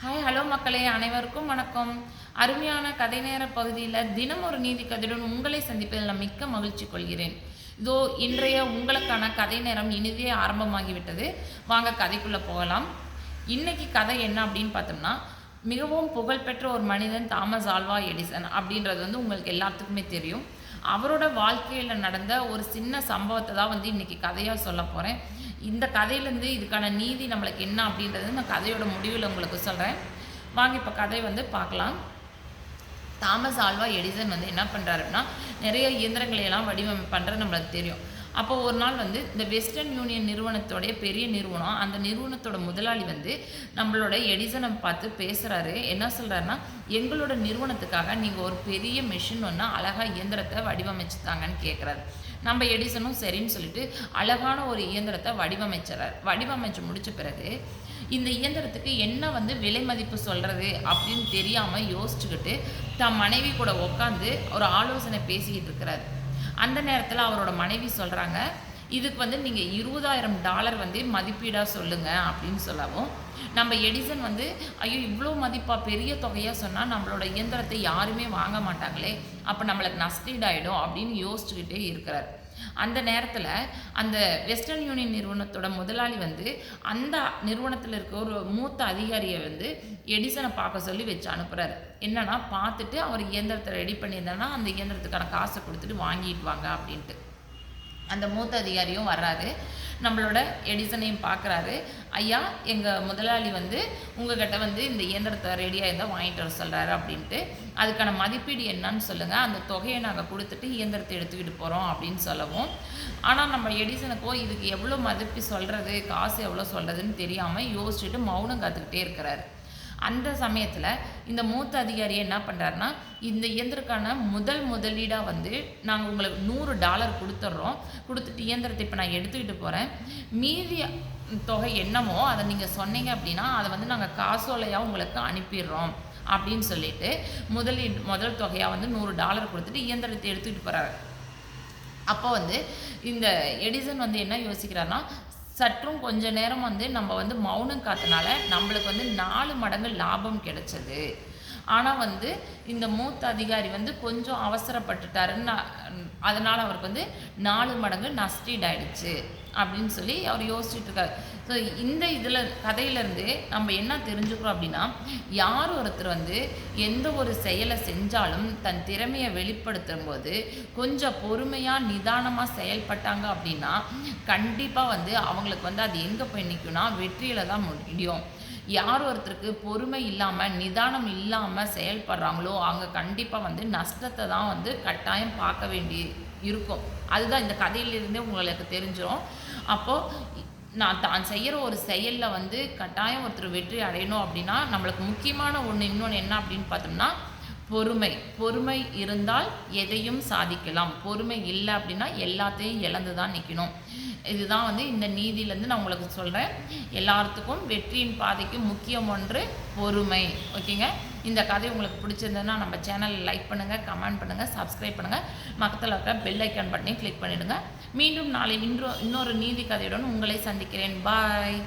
Hi hello மக்களே அனைவருக்கும் வணக்கம். அருமையான கதை நேர பகுதியில் தினம் ஒரு நீதி கதையுடன் உங்களை சந்திப்பதில் நான் மிக்க மகிழ்ச்சி கொள்கிறேன். இதோ இன்றைய உங்களுக்கான கதை நேரம் இனிதே ஆரம்பமாகிவிட்டது. வாங்க கதைக்குள்ளே போகலாம். இன்னைக்கு கதை என்ன அப்படின்னு பார்த்தோம்னா மிகவும் புகழ்பெற்ற ஒரு மனிதன் தாமஸ் ஆல்வா எடிசன் அப்படின்றது வந்து உங்களுக்கு எல்லாத்துக்குமே தெரியும். அவரோட வாழ்க்கையில் நடந்த ஒரு சின்ன சம்பவத்தை தான் வந்து இன்றைக்கி கதையாக சொல்ல போகிறேன் இந்த கதையிலேருந்து இதுக்கான நீதி நம்மளுக்கு என்ன அப்படின்றது நான் கதையோட முடிவில் உங்களுக்கு சொல்கிறேன் வாங்க இப்போ கதை வந்து பார்க்கலாம். தாமஸ் ஆல்வா எடிசன் வந்து என்ன பண்ணுறாரு அப்படின்னா நிறைய இயந்திரங்களை எல்லாம் வடிவமைப்பு பண்ணுறது நம்மளுக்கு தெரியும். அப்போ ஒரு நாள் வந்து இந்த வெஸ்டர்ன் யூனியன் நிறுவனத்தோடைய பெரிய நிறுவனம் அந்த நிறுவனத்தோட முதலாளி வந்து நம்மளோட எடிசனை பார்த்து பேசுகிறாரு என்ன சொல்கிறாருன்னா எங்களோட நிறுவனத்துக்காக நீங்கள் ஒரு பெரிய மிஷின் ஒன்று அழகாக இயந்திரத்தை வடிவமைச்சுத்தாங்கன்னு கேட்குறாரு நம்ம எடிசனும் சரின்னு சொல்லிட்டு அழகான ஒரு இயந்திரத்தை வடிவமைச்சார் வடிவமைச்சு முடிச்ச பிறகு இந்த இயந்திரத்துக்கு என்ன வந்து விலை மதிப்பு சொல்கிறது அப்படின்னு தெரியாமல் யோசிச்சுக்கிட்டு தன் மனைவி கூட உட்காந்து ஒரு ஆலோசனை பேசிக்கிட்டு இருக்கிறார். அந்த நேரத்தில் அவரோட மனைவி சொல்கிறாங்க இதுக்கு வந்து நீங்கள் இருபதாயிரம் டாலர் வந்து மதிப்பீடாக சொல்லுங்கள் அப்படின்னு சொல்லவும் நம்ம எடிசன் வந்து ஐயோ இவ்வளோ மதிப்பாக பெரிய தொகையாக சொன்னால் நம்மளோட இயந்திரத்தை யாருமே வாங்க மாட்டாங்களே அப்போ நம்மளுக்கு நஷ்டீடாயிடும் அப்படின்னு யோசிச்சுக்கிட்டே இருக்கிறார். அந்த நேரத்தில் அந்த வெஸ்டர்ன் யூனியன் நிறுவனத்தோட முதலாளி வந்து அந்த நிறுவனத்தில் இருக்க ஒரு மூத்த அதிகாரியை வந்து எடிசனை பார்க்க சொல்லி வச்சு அனுப்புகிறாரு என்னன்னா பார்த்துட்டு அவர் இயந்திரத்தை ரெடி பண்ணியிருந்தாங்கன்னா அந்த இயந்திரத்துக்கான காசை கொடுத்துட்டு வாங்கிட்டு வாங்க அப்படின்ட்டு. அந்த மூத்த அதிகாரியும் வர்றாரு. நம்மளோட எடிசனையும் பார்க்குறாரு ஐயா எங்கள் முதலாளி வந்து உங்ககிட்ட வந்து இந்த இயந்திரத்தை ரெடியாக இருந்தால் வாங்கிட்டு வர சொல்கிறாரு அப்படின்ட்டு. அதுக்கான மதிப்பீடு என்னன்னு சொல்லுங்கள் அந்த தொகையை நாங்கள் கொடுத்துட்டு இயந்திரத்தை எடுத்துக்கிட்டு போகிறோம் அப்படின்னு சொல்லவும். ஆனால் நம்ம எடிசனுக்கோ இதுக்கு எவ்வளோ மதிப்பு சொல்கிறது காசு எவ்வளோ சொல்கிறதுன்னு தெரியாமல் யோசிச்சுட்டு மௌனம் காத்துக்கிட்டே இருக்கிறாரு. அந்த சமயத்தில் இந்த மூத்த அதிகாரி என்ன பண்ணுறாருன்னா இந்த இயந்திரக்கான முதல் முதலீடாக வந்து நாங்கள் உங்களுக்கு நூறு டாலர் கொடுத்துட்றோம் கொடுத்துட்டு இயந்திரத்தை இப்போ நான் எடுத்துக்கிட்டு போகிறேன் மீதி தொகை என்னமோ அதை நீங்கள் சொன்னீங்க அப்படின்னா அதை வந்து நாங்கள் காசோலையாக உங்களுக்கு அனுப்பிடுறோம் அப்படின்னு சொல்லிட்டு முதலீடு முதல் தொகையாக வந்து நூறு டாலர் கொடுத்துட்டு இயந்திரத்தை எடுத்துக்கிட்டு போகிறாரு அப்போ வந்து இந்த எடிசன் வந்து என்ன யோசிக்கிறாருன்னா சற்றும் கொஞ்ச நேரம் வந்து நம்ம வந்து மௌனம் காத்தனால நம்மளுக்கு வந்து நாலு மடங்கு லாபம் கிடைச்சது. ஆனால் வந்து இந்த மூத்த அதிகாரி வந்து கொஞ்சம் அவசரப்பட்டுட்டாருன்னு அதனால் அவருக்கு வந்து நாலு மடங்கு நஷ்டீடாயிடுச்சு. அப்படின்னு சொல்லி அவர் யோசிச்சுட்டு இருக்காரு. ஸோ இந்த இதில் கதையிலேருந்து நம்ம என்ன தெரிஞ்சுக்கிறோம் அப்படின்னா யார் ஒருத்தர் வந்து எந்த ஒரு செயலை செஞ்சாலும் தன் திறமையை வெளிப்படுத்தும் போது கொஞ்சம் பொறுமையாக நிதானமாக செயல்பட்டாங்க அப்படின்னா கண்டிப்பாக வந்து அவங்களுக்கு வந்து அது எங்கே போய் நிற்கும்னா வெற்றியில் தான் முடியும் யார் ஒருத்தருக்கு பொறுமை இல்லாமல் நிதானம் இல்லாமல் செயல்படுறாங்களோ அவங்க கண்டிப்பாக வந்து நஷ்டத்தை தான் வந்து கட்டாயம் பார்க்க வேண்டி இருக்கும். அதுதான் இந்த கதையிலிருந்தே உங்களுக்கு தெரிஞ்சிடும் அப்போது நான் தான் செய்கிற ஒரு செயலில் வந்து கட்டாயம் ஒருத்தர் வெற்றி அடையணும் அப்படின்னா நம்மளுக்கு முக்கியமான ஒன்று இன்னொன்று என்ன அப்படின்னு பார்த்தோம்னா பொறுமை. பொறுமை இருந்தால் எதையும் சாதிக்கலாம். பொறுமை இல்லை அப்படின்னா எல்லாத்தையும் இழந்து தான் நிற்கணும் இதுதான் வந்து இந்த நீதியிலேருந்து நான் உங்களுக்கு சொல்கிறேன் எல்லாத்துக்கும் வெற்றியின் பாதைக்கு முக்கியம் ஒன்று பொறுமை. ஓகேங்க? இந்த கதை உங்களுக்கு பிடிச்சிருந்ததுன்னா நம்ம சேனலில் லைக் பண்ணுங்கள் கமெண்ட் பண்ணுங்கள் சப்ஸ்கிரைப் பண்ணுங்கள் பக்கத்தில் இருக்கிற பெல் ஐக்கான் பட்டனையும் கிளிக் பண்ணிவிடுங்க மீண்டும் நாளை இன்றோ இன்னொரு நீதி கதையுடன் உங்களை சந்திக்கிறேன். பாய்